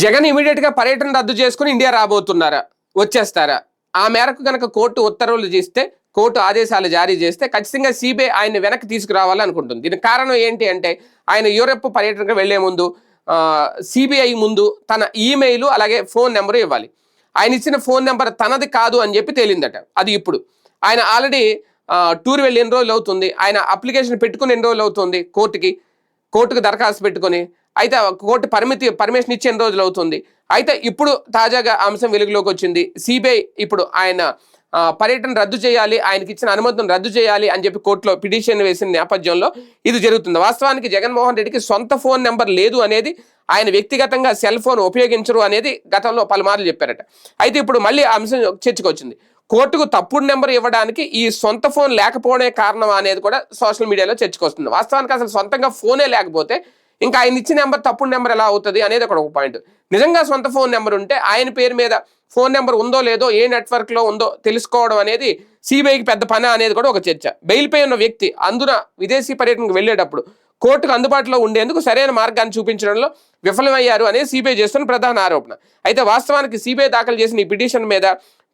జగన్ ఇమీడియట్గా పర్యటన రద్దు చేసుకుని ఇండియా రాబోతున్నారా? వచ్చేస్తారా? ఆ మేరకు కనుక కోర్టు ఉత్తర్వులు చేస్తే కోర్టు ఆదేశాలు జారీ చేస్తే ఖచ్చితంగా సిబిఐ ఆయన వెనక్కి తీసుకురావాలనుకుంటుంది దీనికి కారణం ఏంటి అంటే ఆయన యూరప్ పర్యటనకు వెళ్ళే ముందు సిబిఐ ముందు తన ఈమెయిల్ అలాగే ఫోన్ నెంబర్ ఇవ్వాలి. ఆయన ఇచ్చిన ఫోన్ నెంబర్ తనది కాదు అని చెప్పి తేలిందట. అది ఇప్పుడు. ఆయన ఆల్రెడీ టూర్ వెళ్ళి ఎన్ని రోజులు అవుతుంది? ఆయన అప్లికేషన్ పెట్టుకుని ఎన్ని రోజులు అవుతుంది? కోర్టుకి కోర్టుకు దరఖాస్తు పెట్టుకొని అయితే కోర్టు పరిమితి పర్మిషన్ ఇచ్చి ఎన్ని రోజులు అవుతుంది. అయితే ఇప్పుడు తాజాగా అంశం వెలుగులోకి వచ్చింది. సిబిఐ ఇప్పుడు ఆయన పర్యటన రద్దు చేయాలి ఆయనకి ఇచ్చిన అనుమతిని రద్దు చేయాలి అని చెప్పి కోర్టులో పిటిషన్ వేసిన నేపథ్యంలో ఇది జరుగుతుంది. వాస్తవానికి జగన్మోహన్ రెడ్డికి సొంత ఫోన్ నెంబర్ లేదు అనేది ఆయన వ్యక్తిగతంగా సెల్ ఫోన్ ఉపయోగించరు అనేది గతంలో పలుమార్లు చెప్పారట. అయితే ఇప్పుడు మళ్ళీ అంశం చర్చకొచ్చింది. కోర్టుకు తప్పుడు నెంబర్ ఇవ్వడానికి ఈ సొంత ఫోన్ లేకపోవడమే కారణం అనేది కూడా సోషల్ మీడియాలో చర్చకు వస్తుంది వాస్తవానికి అసలు సొంతంగా ఫోనే లేకపోతే ఇంకా ఆయన ఇచ్చిన నెంబర్ తప్పుడు నెంబర్ ఎలా అవుతుంది అనేది అక్కడ ఒక పాయింట్. నిజంగా సొంత ఫోన్ నెంబర్ ఉంటే ఆయన పేరు మీద ఫోన్ నెంబర్ ఉందో లేదో ఏ నెట్వర్క్లో ఉందో తెలుసుకోవడం అనేది సిబిఐకి పెద్ద పని అనేది కూడా ఒక చర్చ. బెయిల్పై ఉన్న వ్యక్తి అందున విదేశీ పర్యటనకు వెళ్ళేటప్పుడు కోర్టుకు అందుబాటులో ఉండేందుకు సరైన మార్గాన్ని చూపించడంలో విఫలమయ్యారు అనేది సిబిఐ చేస్తున్న ప్రధాన ఆరోపణ. అయితే వాస్తవానికి సిబిఐ దాఖలు చేసిన ఈ పిటిషన్ మీద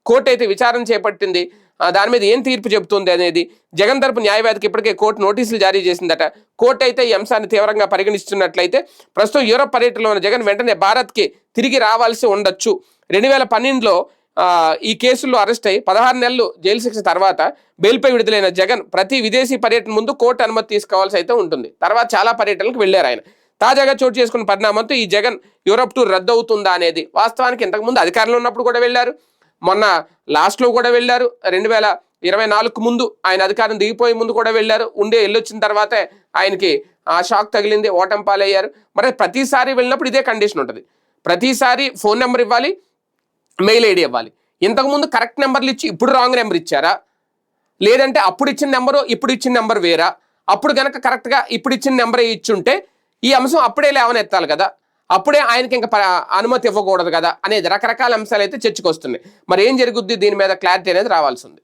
కోర్టు అయితే విచారణ చేపట్టింది. దాని మీద ఏం తీర్పు చెబుతుంది అనేది జగన్ తరపు న్యాయవాదికి ఇప్పటికే కోర్టు నోటీసులు జారీ చేసిందట. కోర్టు అయితే ఈ అంశాన్ని తీవ్రంగా పరిగణిస్తున్నట్లయితే ప్రస్తుతం యూరప్ పర్యటనలో ఉన్న జగన్ వెంటనే భారత్కి తిరిగి రావాల్సి ఉండొచ్చు. రెండు వేల పన్నెండులో ఈ కేసుల్లో అరెస్ట్ అయి పదహారు నెలలు జైలు శిక్ష తర్వాత బెయిల్పై విడుదలైన జగన్ ప్రతి విదేశీ పర్యటన ముందు కోర్టు అనుమతి తీసుకోవాల్సి అయితే ఉంటుంది. తర్వాత చాలా పర్యటనలకు వెళ్ళారు ఆయన. తాజాగా చోటు చేసుకున్న పరిణామంతో ఈ జగన్ యూరప్ టూర్ రద్దు అవుతుందా అనేది వాస్తవానికి ఇంతకుముందు అధికారంలో ఉన్నప్పుడు కూడా వెళ్ళారు. మొన్న లాస్ట్లో కూడా వెళ్ళారు. రెండు వేల ఇరవై నాలుగు ముందు ఆయన అధికారం దిగిపోయే ముందు కూడా వెళ్ళారు. ఉండే వెళ్ళొచ్చిన తర్వాతే ఆయనకి ఆ షాక్ తగిలింది. ఓటమి పాలయ్యారు. మరి ప్రతిసారి వెళ్ళినప్పుడు ఇదే కండిషన్ ఉంటుంది. ప్రతిసారి ఫోన్ నెంబర్ ఇవ్వాలి మెయిల్ ఐడి ఇవ్వాలి. ఇంతకుముందు కరెక్ట్ నెంబర్లు ఇచ్చి ఇప్పుడు రాంగ్ నెంబర్ ఇచ్చారా? లేదంటే అప్పుడు ఇచ్చిన నెంబరు ఇప్పుడు ఇచ్చిన నెంబర్ వేరా? అప్పుడు కనుక కరెక్ట్గా ఇప్పుడు ఇచ్చిన నెంబరే ఇచ్చుంటే ఈ అంశం అప్పుడే లేవనెత్తాలి కదా. అప్పుడే ఆయనకి ఇంకా ప- అనుమతి ఇవ్వకూడదు కదా అనేది రకరకాల అంశాలు అయితే చర్చకు వస్తున్నాయి. మరి ఏం జరుగుద్ది? దీని మీద క్లారిటీ అనేది రావాల్సి ఉంది.